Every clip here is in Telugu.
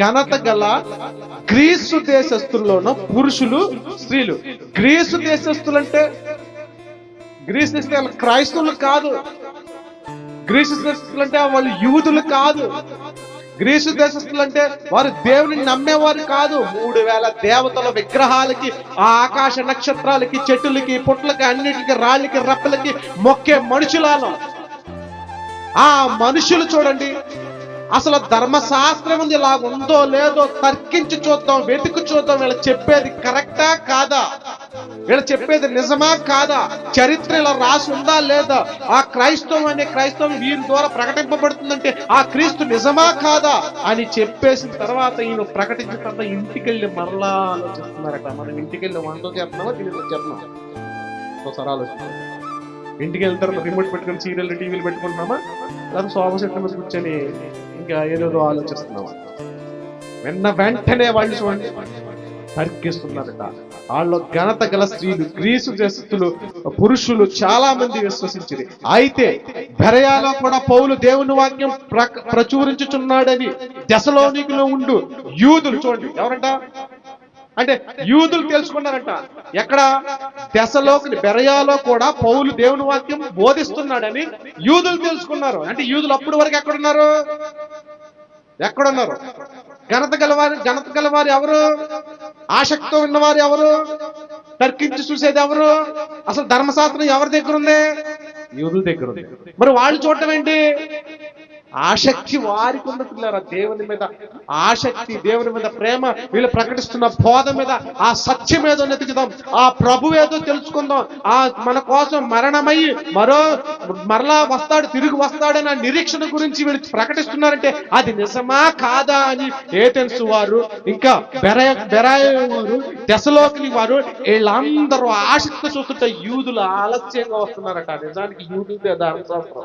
ఘనత గల గ్రీసు దేశస్తుల్లోనూ పురుషులు స్త్రీలు. గ్రీసు దేశస్తులు అంటే గ్రీసు దేశస్తులు క్రైస్తవులు కాదు. గ్రీసు దేశస్తులు అంటే వాళ్ళు యూదులు కాదు. గ్రీసు దేశస్తులు అంటే వారు దేవుని నమ్మేవారు కాదు. మూడు వేల దేవతల విగ్రహాలకి ఆ ఆకాశ నక్షత్రాలకి చెట్టులకి పుట్లకి అన్నిటికి రాళ్ళకి రప్పలకి మొక్కే మనుషులను ఆ మనుషులు చూడండి. అసలు ధర్మశాస్త్రం ఉంది ఇలా ఉందో లేదో తర్కించి చూద్దాం వెతుకు చూద్దాం వీళ్ళు చెప్పేది కరెక్టా కాదా? వీళ్ళు చెప్పేది నిజమా కాదా? చరిత్ర ఇలా రాసి ఉందా లేదా? ఆ క్రైస్తవం అనే క్రైస్తవం వీరి ద్వారా ప్రకటింపబడుతుందంటే ఆ క్రీస్తు నిజమా కాదా? అని చెప్పేసిన తర్వాత ఈయన ప్రకటించిన తర్వాత ఇంటికి వెళ్ళి మరలా ఆలోచిస్తున్నారట. మనం ఇంటికి వెళ్ళి వంట చేస్తున్నామా దీనిలో చేస్తున్నాం ఒకసారి ఆలోచిస్తున్నాం ఇంటికి వెళ్తారు రిమోట్ పెట్టుకుని సీరియల్ టీవీలు పెట్టుకుంటున్నామా? లేదా సోఫా సెట్ మీద కూర్చొని ఇంకా ఏదేదో ఆలోచిస్తున్నామా? వెన్న వెంటనే వాళ్ళు చూడండి. తర్కిస్తున్నారట వాళ్ళు ఘనత గల స్త్రీలు గ్రీసు దేశస్తులు పురుషులు చాలా మంది విశ్వసించింది అయితే బెరయాలో కూడా పౌలు దేవుని వాక్యం ప్ర- ప్రచురించుచున్నాడని దశలోనికిలో ఉండు యూదులు చూడండి. ఎవరంట? అంటే యూదులు తెలుసుకున్నారంట. ఎక్కడ? దశలోకి బెరయాలో కూడా పౌలు దేవుని వాక్యం బోధిస్తున్నాడని యూదులు తెలుసుకున్నారు. అంటే యూదులు అప్పటి వరకు ఎక్కడున్నారు? ఎక్కడున్నారు? ఘనత గలవారి ఘనత గలవారు ఎవరు? ఆసక్తితో ఉన్నవారు ఎవరు? తర్కించి చూసేది ఎవరు? అసలు ధర్మశాస్త్రం ఎవరి దగ్గర ఉంది యూదుల దగ్గర ఉంది మరి వాళ్ళు చూడటం ఏంటి? ఆసక్తి వారికి ఉన్న పిల్లరా దేవుని మీద. ఆసక్తి దేవుని మీద ప్రేమ. వీళ్ళు ప్రకటిస్తున్న బోధ మీద ఆ సత్యం ఏదో నెతుకుదాం. ఆ ప్రభు ఏదో తెలుసుకుందాం. ఆ మన కోసం మరణమయ్యి మరో మరలా వస్తాడు తిరిగి వస్తాడని ఆ నిరీక్షణ గురించి వీళ్ళు ప్రకటిస్తున్నారంటే అది నిజమా కాదా అని ఏతెన్సు వారు ఇంకా బెరాయ బెరాయ వారు దశలోకి వారు వీళ్ళందరూ ఆసక్తి చూస్తుంటే యూదులు ఆలస్యంగా వస్తున్నారట. నిజానికి యూదులే ధర్మశాస్త్రం.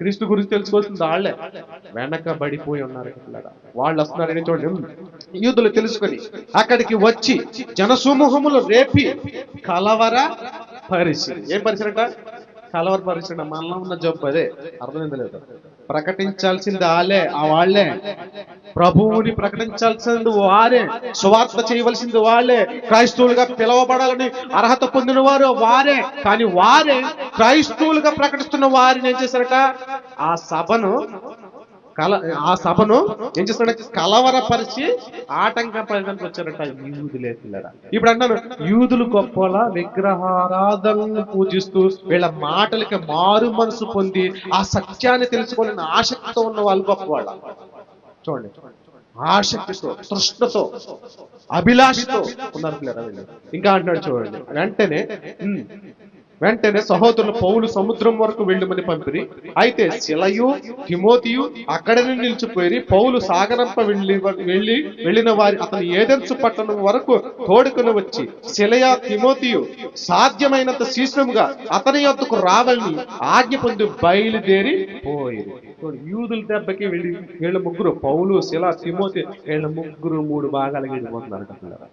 క్రీస్తు గురించి తెలుసుకోవాల్సింది వాళ్ళే. వెనకబడిపోయి ఉన్నారు వాళ్ళు వస్తున్నారని చూడండి. యూదులు తెలుసుకొని అక్కడికి వచ్చి జనసమూహములు రేపి కలవర పరిచి ఏం పరిచయట కలవర పరిచయం మనలో ఉన్న జబ్బు అదే. అర్థమైందలేదు ప్రకటించాల్సింది వాళ్ళే ఆ వాళ్ళే. ప్రభువుని ప్రకటించాల్సింది వారే. సువార్త చేయవలసింది వాళ్ళే. క్రైస్తవులుగా పిలవబడాలని అర్హత పొందిన వారు వారే. కానీ వారే క్రైస్తవులుగా ప్రకటిస్తున్న వారిని ఏం చేశారట? ఆ సభను కల ఆ సభను ఏం చేస్తాడంటే కలవరపరిచి ఆటంకపరచడానికి వచ్చారట యూదులే పిల్లరా. ఇప్పుడు అన్నాను యూదులు గొప్పలా విగ్రహారాధనను పూజిస్తూ వీళ్ళ మాటలకి మారు మనసు పొంది ఆ సత్యాన్ని తెలుసుకోవాలని ఆసక్తితో ఉన్న వాళ్ళు గొప్పవాళ్ళ. చూడండి ఆసక్తితో తృష్ణతో అభిలాషతో ఉన్నారు పిల్లరా వీళ్ళు. ఇంకా అంటున్నాడు చూడండి. వెంటనే వెంటనే సహోదరులు పౌలు సముద్రం వరకు వెళ్ళమని పంపిరి. అయితే శిలయు తిమోతియు అక్కడనే నిలిచిపోయి పౌలు సాగరంప వెళ్ళి వెళ్ళి వెళ్ళిన వారి అతను ఏదెన్సు పట్టణం వరకు తోడుకుని వచ్చి శిలయ తిమోతియు సాధ్యమైనంత శీఘ్రముగా అతని యొద్దకు రావాలని ఆజ్ఞ పొంది బయలుదేరి పోయి యూదుల దెబ్బకి వెళ్ళి వీళ్ళ ముగ్గురు పౌలు శిల తిమోతి వీళ్ళ ముగ్గురు మూడు భాగాలుగా వెళ్ళిపోతున్నారు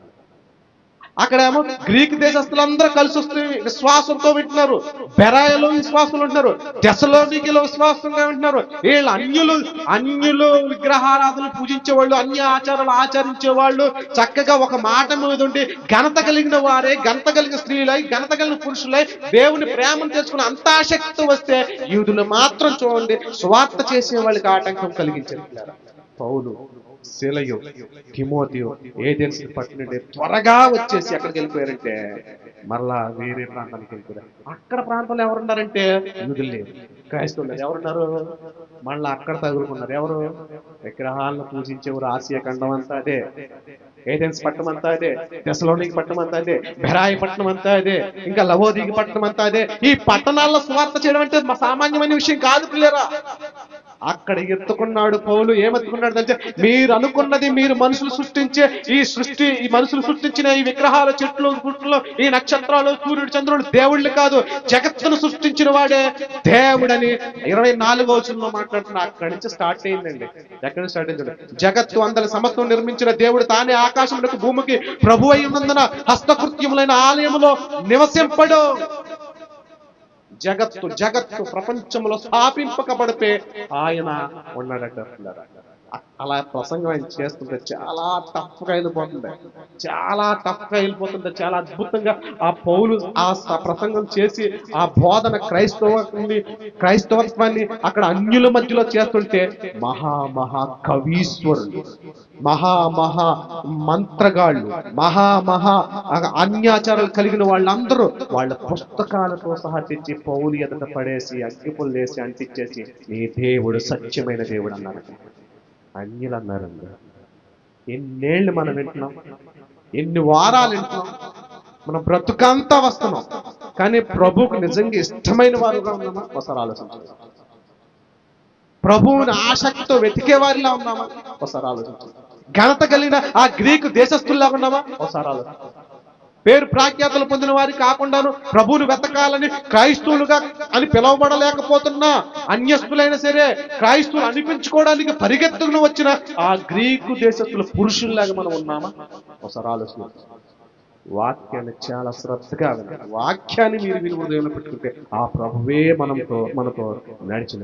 అక్కడేమో గ్రీక్ దేశస్తులందరూ కలిసి వస్తే విశ్వాసంతో వింటున్నారు. బెరాయలో విశ్వాసులు ఉంటున్నారు. దశలోనికిలో విశ్వాసంగా వింటున్నారు. వీళ్ళు అన్యులు అన్యులు విగ్రహారాధనలు పూజించే వాళ్ళు అన్య ఆచారాలు ఆచరించే వాళ్ళు చక్కగా ఒక మాట మీద ఉండి ఘనత కలిగిన వారే ఘనత కలిగిన స్త్రీలై ఘనత కలిగిన పురుషులై దేవుని ప్రేమను తెలుసుకుని అంత ఆసక్తి వస్తే యూదులు మాత్రం చూడండి స్వార్థ చేసే వాళ్ళకి ఆటంకం కలిగించారు పౌలు శిలయు తిమోతియు ఏజెన్సీ పట్టినంటే త్వరగా వచ్చేసి ఎక్కడికి వెళ్ళిపోయారంటే మరలా వేరే ప్రాంతానికి వెళ్ళిపోయారు. అక్కడ ప్రాంతంలో ఎవరున్నారంటే యూదులు. లేరు క్రైస్తవులు. ఎవరున్నారు? మళ్ళీ అక్కడ తగులుకున్నారు. ఎవరు? విగ్రహాలను పూజించేవారు ఆసియా ఖండం అంతా అదే. ఏజెన్స్ పట్టణం అంతా అదే. దశలోనికి పట్టణం అంతా అదే. బెరాయి పట్టణం అంతా అదే. ఇంకా లవోదికి పట్టణం అంతా అదే. ఈ పట్టణాల్లో స్వార్థ చేయడం అంటే మా సామాన్యమైన విషయం కాదు పిల్లరా. అక్కడ ఎత్తుకున్నాడు పౌలు ఏమెత్తుకున్నాడు అంటే మీరు అనుకున్నది మీరు మనుషులు సృష్టించే ఈ సృష్టి ఈ మనుషులు సృష్టించిన ఈ విగ్రహాల చెట్లు పుట్లు ఈ నక్షత్రాలు సూర్యుడు చంద్రుడు దేవుళ్ళు కాదు జగత్తును సృష్టించిన వాడే దేవుడని ఇరవై నాలుగో వచనంలో మాట్లాడుతున్నా అక్కడి నుంచి స్టార్ట్ అయిందండి. ఎక్కడి నుంచి స్టార్ట్ అయింది జగత్తు అందరి సమత్వం నిర్మించిన దేవుడు తానే ఆకాశములకు భూమికి ప్రభు అయి ఉన్నందున హస్తకృత్యములైన ఆలయములో నివసింపడు. జగత్తు జగత్తు ప్రపంచంలో స్థాపింపకబడితే ఆయన ఉన్నాడట అలా ప్రసంగం ఆయన చేస్తుంటే చాలా టఫ్గా వెళ్ళిపోతుంది చాలా టఫ్గా వెళ్ళిపోతుంది చాలా అద్భుతంగా ఆ పౌలు ఆ ప్రసంగం చేసి ఆ బోధన క్రైస్తవాన్ని క్రైస్తవత్వాన్ని అక్కడ అన్యుల మధ్యలో చేస్తుంటే మహా మహా మహామహా మహా మహా మంత్రగాళ్ళు మహా మహా అన్యాచారాలు కలిగిన వాళ్ళందరూ వాళ్ళ పుస్తకాలతో సహా తెచ్చి పౌలు ఎదుట పడేసి అగ్గిపుల్లు వేసి అంటించేసి నీ దేవుడు సత్యమైన దేవుడు అన్నారు అన్యులు అన్నారండి ఎన్నేళ్ళు మనం వింటున్నాం ఎన్ని వారాలు వింటున్నాం మనం బ్రతుకంతా వస్తున్నాం. కానీ ప్రభువుకు నిజంగా ఇష్టమైన వారుగా ఉన్నామా? ఒకసారి ఆలోచించాలి ప్రభువుని ఆసక్తితో వెతికే వారిలా ఉన్నామా? ఒకసారి ఆలోచించాలి ఘనత కలిగిన ఆ గ్రీకు దేశస్తుల్లా ఉన్నామా? ఒకసారి ఆలోచించాలి పేరు ప్రాఖ్యాతలు పొందిన వారి కాకుండాను ప్రభువులు వెతకాలని క్రైస్తవులుగా అని పిలువబడలేకపోతున్నా అన్యస్తులైన సరే క్రైస్తువులు అనిపించుకోవడానికి పరిగెత్తుకుని వచ్చిన ఆ గ్రీకు దేశస్తుల పురుషుల్లాగా మనం ఉన్నామా? ఒకసారి ఆలోచన వాక్యాన్ని చాలా శ్రద్ధగా వాక్యాన్ని మీరు విని పెట్టుకుంటే ఆ ప్రభువే మనతో మనతో నడిచిన